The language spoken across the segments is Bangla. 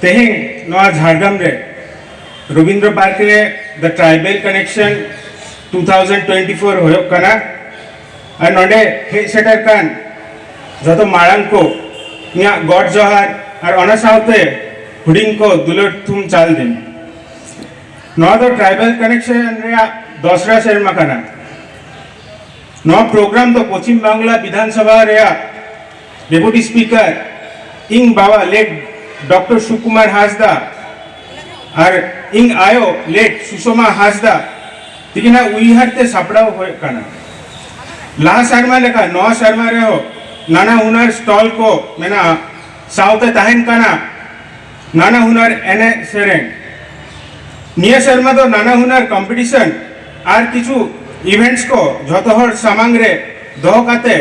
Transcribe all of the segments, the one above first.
તેહિ નવા ઝારગ્રામ રે Rabindra પાર્કે the tribal connection two thousand twenty four હોયો કના અને નોંડે હે સેટર કાન যত মারাঙ্কো ইয়া গড জহার আর অনাসাহতে হুডিংকো দুলোর থুম চাল দিন নয় তো ট্রাইবাল কানেকশন দশরা শের মাখানা ᱱᱚᱣᱟ ᱯᱨᱳᱜᱨᱟᱢ ᱫᱚ ᱯᱚᱪᱷᱤᱢ ᱵᱟᱝᱞᱟ ᱵᱤᱫᱷᱟᱱᱥᱚᱵᱷᱟ ᱨᱮᱭᱟᱜ ᱰᱮᱯᱩᱴᱤ ᱥᱯᱤᱠᱟᱨ ᱤᱧ ᱵᱟᱵᱟ ᱞᱮᱴ ডক্টর সুকুমার হাসদা আর ইং আয়ো লেট সুষমা হাসদা তিনা উইহারতে সাপড়াও হয়ে কানা লাহা শর্মা লেখা ন শর্মা রে হো নানা হুনার স্টল কো মেনা সাউতে তাহেন কানা নানা হুনার এনে সেরেন নিয়ে শর্মা তো নানা হুনার কম্পিটিশন আর কিছু ᱤᱵᱷᱮᱱᱴᱥ ᱠᱚ ᱡᱚᱛᱚ ᱦᱚᱲ ᱥᱟᱢᱟᱝ ᱨᱮ ᱫᱚᱦᱚ ᱠᱟᱛᱮ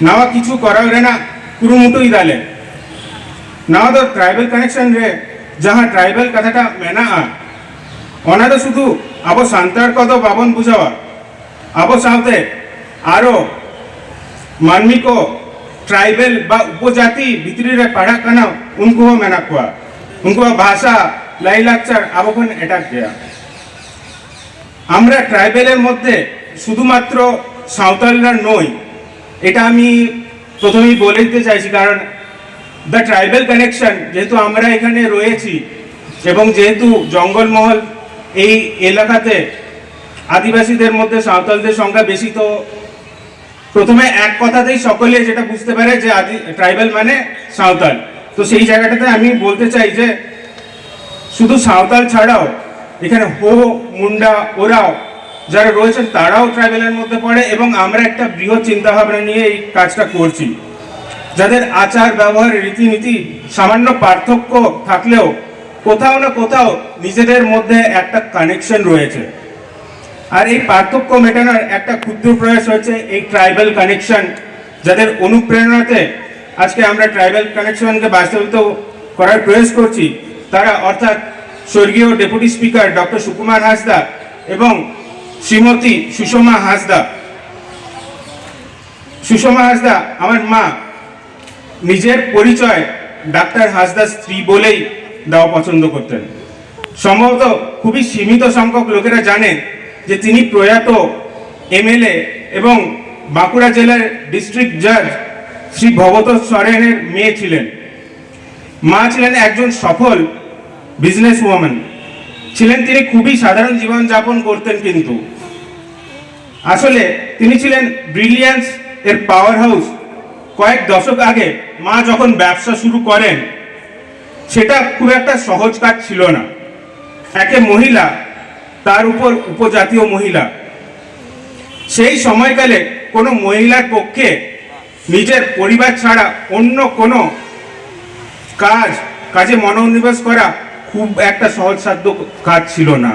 ᱱᱟᱣᱟ ᱠᱤᱪᱷᱩ ᱠᱚᱨᱟᱣ ᱨᱮᱱᱟᱜ ᱠᱩᱨᱩᱢᱩᱴᱩᱭ ᱫᱟᱞᱮ ᱱᱟᱣᱟ ᱫᱚ ᱴᱨᱟᱭᱵᱮᱞ ᱠᱟᱱᱮᱠᱥᱚᱱ ᱨᱮ ᱡᱟᱦᱟᱸ ᱴᱨᱟᱭᱵᱮᱞ ᱠᱟᱛᱷᱟᱴᱟ ᱢᱮᱱᱟᱜᱼᱟ ᱚᱱᱟ ᱫᱚ ᱥᱩᱫᱷᱩ ᱟᱵᱚ ᱥᱟᱱᱛᱟᱲ ᱠᱚᱫᱚ ᱵᱟᱵᱚᱱ ᱵᱩᱡᱷᱟᱹᱣᱟ ᱟᱵᱚ ᱥᱟᱶᱛᱮ ᱟᱨᱚ ᱢᱟᱹᱱᱢᱤ ᱠᱚ ট্রাইবেল বা উপজাতি ভিতরে পাড়া কানা উনকু মেনা কোয়া উনকু ভাষা লাইলাকচার আবো এটাক গেয়া আমরা ট্রাইবেলের মধ্যে শুধুমাত্র সাঁওতালরা নই, এটা আমি প্রথমেই বলে দিতে চাইছি, কারণ দ্য ট্রাইবেল কানেকশন যেহেতু আমরা এখানে রয়েছি, এবং যেহেতু জঙ্গলমহল এই এলাকাতে আদিবাসীদের মধ্যে সাঁওতালদের সংখ্যা বেশি, তো প্রথমে এক কথাতেই সকলে যেটা বুঝতে পারে যে আদি ট্রাইবেল মানে সাঁওতাল। তো সেই জায়গাটাতে আমি বলতে চাই যে শুধু সাঁওতাল ছাড়াও এখানে হো, মুন্ডা, ওরাও যারা রয়েছেন তারাও ট্রাইবেলের মধ্যে পড়ে এবং আমরা একটা বৃহৎ চিন্তাভাবনা নিয়ে এই কাজটা করছি। যাদের আচার, ব্যবহার, রীতিনীতি সামান্য পার্থক্য থাকলেও কোথাও না কোথাও নিজেদের মধ্যে একটা কানেকশন রয়েছে। আর এই পার্থক্য মেটানোর একটা ক্ষুদ্র প্রয়াস হচ্ছে এই ট্রাইবাল কানেকশন যাদের অনুপ্রেরণাতে আজকে আমরা ট্রাইবাল কানেকশনকে বাস্তবিত করার প্রয়াস করছি, তারা অর্থাৎ স্বর্গীয় deputy speaker doctor Sukumar Hasda এবং শ্রীমতী সুষমা হাসদা সুষমা হাসদা আমার মা। নিজের পরিচয় ডাক্তার হাসদা স্ত্রী বলেই দেওয়া পছন্দ করতেন। সম্ভবত খুবই সীমিত সংখ্যক লোকেরা জানেন যে তিনি প্রয়াত এমএলএ এবং বাঁকুড়া জেলার ডিস্ট্রিক্ট জাজ শ্রী ভগত সরেনের মেয়ে ছিলেন। মা ছিলেন একজন সফল বিজনেস ওয়াম্যান ছিলেন তিনি খুবই সাধারণ জীবন যাপন করতেন কিন্তু। আসলে তিনি ছিলেন ব্রিলিয়ান্স এর পাওয়ার হাউস কয়েক দশক আগে মা যখন ব্যবসা শুরু করেন, সেটা খুব একটা সহজ কাজ ছিল না। একে মহিলা, তার উপর উপজাতীয় মহিলা। সেই সময়কালে কোনো মহিলার পক্ষে নিজের পরিবার ছাড়া অন্য কোনো কাজ, কাজে মনোনিবেশ করা খুব একটা সহজসাধ্য কাজ ছিল না।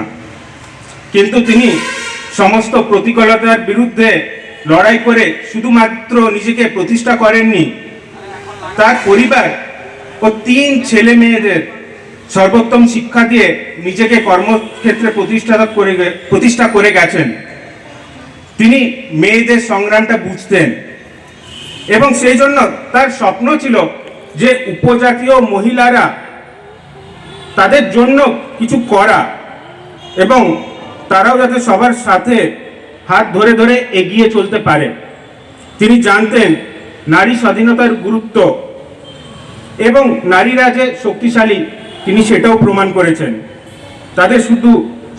কিন্তু তিনি সমস্ত প্রতিকূলতার বিরুদ্ধে লড়াই করে শুধুমাত্র নিজেকে প্রতিষ্ঠা করেননি। তার পরিবার ও তিন ছেলে মেয়েদের সর্বোত্তম শিক্ষা দিয়ে নিজেকে কর্মক্ষেত্রে প্রতিষ্ঠা করে প্রতিষ্ঠা করে গেছেন। তিনি মেয়েদের সংগ্রামটা বুঝতেন এবং সেই জন্য তার স্বপ্ন ছিল যে উপজাতীয় মহিলারা তাদের জন্য কিছু করা এবং তারাও যাতে সবার সাথে হাত ধরে ধরে এগিয়ে চলতে পারে। তিনি জানতেন নারী স্বাধীনতার গুরুত্ব এবং নারীরা যে শক্তিশালী, তিনি সেটাও প্রমাণ করেছেন। তাদের শুধু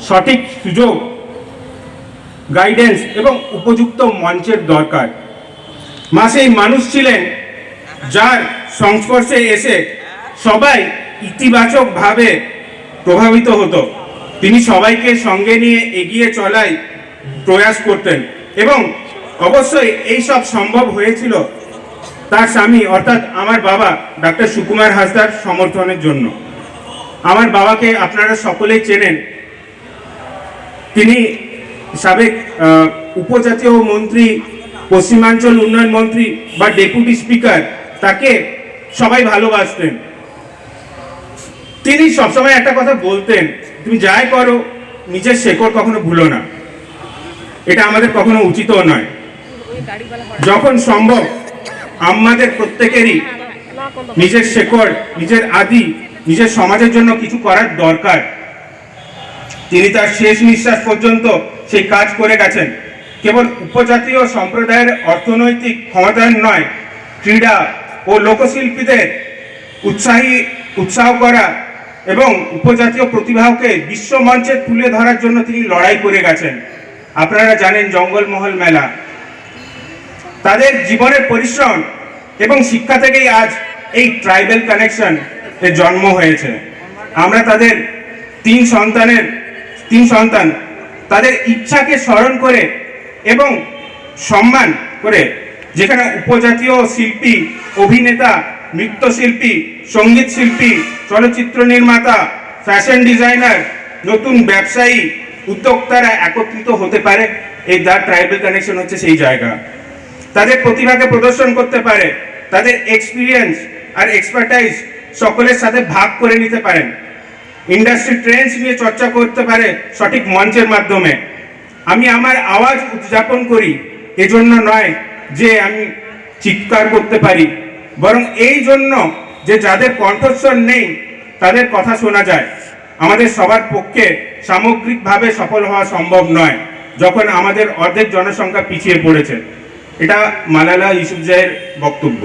সঠিক সুযোগ গাইডেন্স এবং উপযুক্ত মঞ্চের দরকার। মা সেই মানুষ ছিলেন যার সংস্পর্শে এসে সবাই ইতিবাচকভাবে প্রভাবিত হতো। তিনি সবাইকে সঙ্গে নিয়ে এগিয়ে চলাই প্রয়াস করতেন এবং অবশ্যই এই সব সম্ভব হয়েছিল তার স্বামী, অর্থাৎ আমার বাবা, ডাক্তার সুকুমার হাসদার সমর্থনের জন্য। আমার বাবাকে আপনারা সকলেই চেনেন। তিনি সাবেক উপজাতীয় মন্ত্রী, পশ্চিমাঞ্চল উন্নয়ন মন্ত্রী বা ডেপুটি স্পিকার। তাকে সবাই ভালোবাসতেন। তিনি সবসময় একটা কথা বলতেন, তুমি যাই করো, নিজের শেকড় কখনো ভুলো না। এটা আমাদের কখনো উচিতও নয়। যখন সম্ভব, আমাদের প্রত্যেকেরই নিজের শেকড়, নিজের আদি, নিজের সমাজের জন্য কিছু করার দরকার। তিনি তার শেষ নিঃশ্বাস পর্যন্ত সেই কাজ করে গেছেন। কেবল উপজাতীয় সম্প্রদায়ের অর্থনৈতিক ক্ষমতায়ন নয়, ক্রীড়া ও লোকশিল্পীদের উৎসাহী, উৎসাহ করা এবং উপজাতীয় প্রতিভাকে বিশ্ব মঞ্চে তুলে ধরার জন্য তিনি লড়াই করে গেছেন। আপনারা জানেন জঙ্গলমহল মেলা। তাদের জীবনের পরিশ্রম এবং শিক্ষা থেকেই আজ এই ট্রাইবেল কানেকশন এর জন্ম হয়েছে। আমরা তাদের তিন সন্তানের, তিন সন্তান, তাদের ইচ্ছাকে স্মরণ করে এবং সম্মান করে যেখানে উপজাতীয় শিল্পী, অভিনেতা নৃত্যশিল্পী সংগীত শিল্পী চলচ্চিত্র নির্মাতা ফ্যাশন ডিজাইনার নতুন ব্যবসায়ী, উদ্যোক্তারা একত্রিত হতে পারে এই দ্য ট্রাইবেল কানেকশন হচ্ছে সেই জায়গা। তাদের প্রতিভাকে প্রদর্শন করতে পারে, তাদের এক্সপিরিয়েন্স আর এক্সপার্টাইজ সকলের সাথে ভাগ করে নিতে পারেন। ইন্ডাস্ট্রি ট্রেন্ডস নিয়ে চর্চা করতে পারে সঠিক মঞ্চের মাধ্যমে। আমি আমার আওয়াজ উদযাপন করি, এজন্য নয় যে আমি চিৎকার করতে পারি। বরং এই জন্য যে যাদের কণ্ঠস্বর নেই, তাদের কথা শোনা যায়। আমাদের সবার পক্ষে সামগ্রিকভাবে সফল হওয়া সম্ভব নয়, যখন আমাদের অর্ধেক জনসংখ্যা পিছিয়ে পড়েছে। এটা মালালা ইউসুফজাইয়ের বক্তব্য।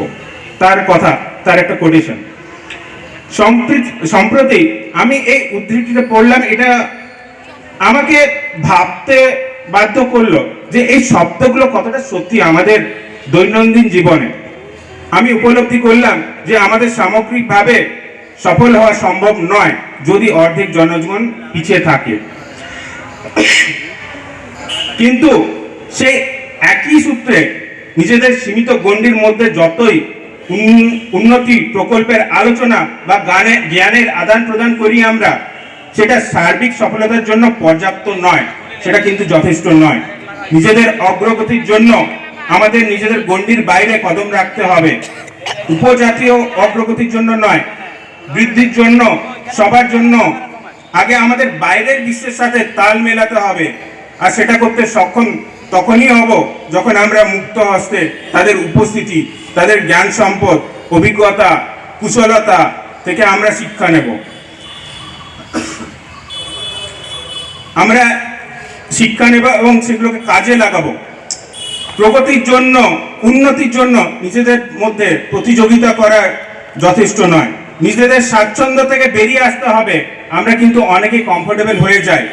তার কথা, তার একটা কোটেশন সম্প্রতি আমি এই উদ্ধৃতিতে পড়লাম, এটা আমাকে ভাবতে বাধ্য করল যে এই শব্দগুলো কতটা সত্যি আমাদের দৈনন্দিন জীবনে। আমি উপলব্ধি করলাম যে আমাদের সামগ্রিকভাবে সফল হওয়া সম্ভব নয় যদি অর্ধেক জনগণ পিছিয়ে থাকে। কিন্তু সে একই সূত্রে নিজেদের সীমিত গণ্ডির মধ্যে যতই উন- উন্নতি প্রকল্পের আলোচনা বা গানে জ্ঞানের আদান প্রদান করি আমরা, সেটা সার্বিক সফলতার জন্য পর্যাপ্ত নয়, সেটা কিন্তু যথেষ্ট নয়। নিজেদের অগ্রগতির জন্য আমাদের নিজেদের গণ্ডির বাইরে কদম রাখতে হবে। উপজাতীয় অগ্রগতির জন্য নয়, বৃদ্ধির জন্য, সবার জন্য। আগে আমাদের বাইরের বিশ্বের সাথে তাল মেলাতে হবে, আর সেটা করতে সক্ষম তখনই হব যখন আমরা মুক্ত হস্তে তাদের উপস্থিতি, তাদের জ্ঞান সম্পদ, অভিজ্ঞতা, কুশলতা থেকে আমরা শিক্ষা নেব। আমরা শিক্ষা নেব এবং সেগুলোকে কাজে লাগাবো। প্রগতির জন্য, উন্নতির জন্য নিজেদের মধ্যে প্রতিযোগিতা করার যথেষ্ট নয়। নিজেদের স্বাচ্ছন্দ্য থেকে বেরিয়ে আসতে হবে। আমরা কিন্তু অনেকেই কমফোর্টেবল হয়ে যাই।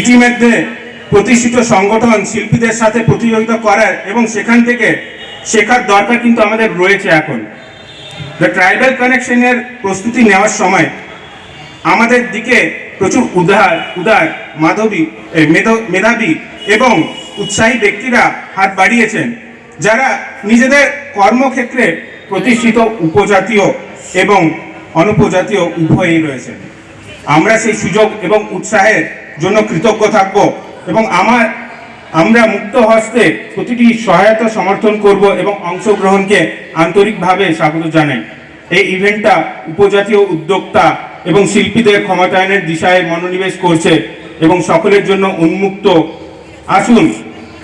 ইতিমধ্যে প্রতিষ্ঠিত সংগঠন শিল্পীদের সাথে প্রতিযোগিতা করার এবং সেখান থেকে শেখার দরকার কিন্তু আমাদের রয়েছে এখন। দ্য ট্রাইবাল কানেকশনের প্রস্তুতি নেওয়ার সময় আমাদের দিকে প্রচুর উদার উদার মাধবী মেধাবী এবং উৎসাহী ব্যক্তিরা হাত বাড়িয়েছেন, যারা নিজেদের কর্মক্ষেত্রে প্রতিষ্ঠিত উপজাতীয় এবং অনুপজাতীয় উভয়ই রয়েছেন। আমরা সেই সুযোগ এবং উৎসাহের জন্য কৃতজ্ঞ থাকব এবং আমার, আমরা মুক্ত হস্তে প্রতিটি সহায়তা সমর্থন করব এবং অংশগ্রহণকে আন্তরিকভাবে স্বাগত জানাই। এই ইভেন্টটা উপজাতীয় উদ্যোক্তা এবং শিল্পীদের ক্ষমতায়নের দিশায় মনোনিবেশ করছে এবং সকলের জন্য উন্মুক্ত আসুন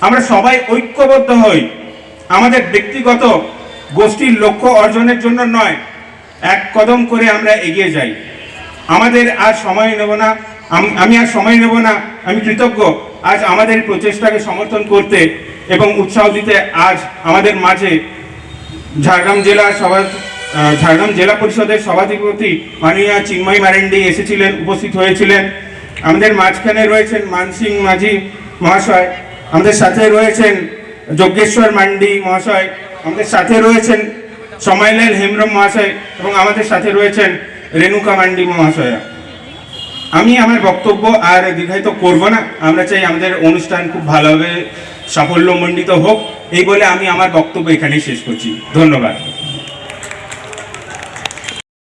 আমরা সবাই ঐক্যবদ্ধ হই। আমাদের ব্যক্তিগত গোষ্ঠীর লক্ষ্য অর্জনের জন্য নয়, এক কদম করে আমরা এগিয়ে যাই। আমাদের আর সময় নেব না। আমি আর সময় নেব না। আমি কৃতজ্ঞ। আজ আমাদের প্রচেষ্টাকে সমর্থন করতে এবং উৎসাহ দিতে আজ আমাদের মাঝে ঝাড়গ্রাম জেলা সভা ঝাড়গ্রাম জেলা পরিষদের সভাধিপতি মাননীয় চিন্ময় মারেন্ডি এসেছিলেন, উপস্থিত হয়েছিলেন। আমাদের মাঝখানে রয়েছেন মানসিং মাঝি মহাশয়, আমাদের সাথে রয়েছেন যজ্ঞেশ্বর মান্ডি মহাশয়, আমাদের সাথে রয়েছেন সময়লাল হেমব্রম মহাশয় এবং আমাদের সাথে রয়েছেন রেণুকা মান্ডি মহাশয়া। আমি আমার বক্তব্য আর দীর্ঘায়িত করব না, আমরা চাই আমাদের অনুষ্ঠান খুব ভালোভাবে সাফল্যমণ্ডিত হোক, এই বলে আমি আমার বক্তব্য এখানেই শেষ করছি। ধন্যবাদ।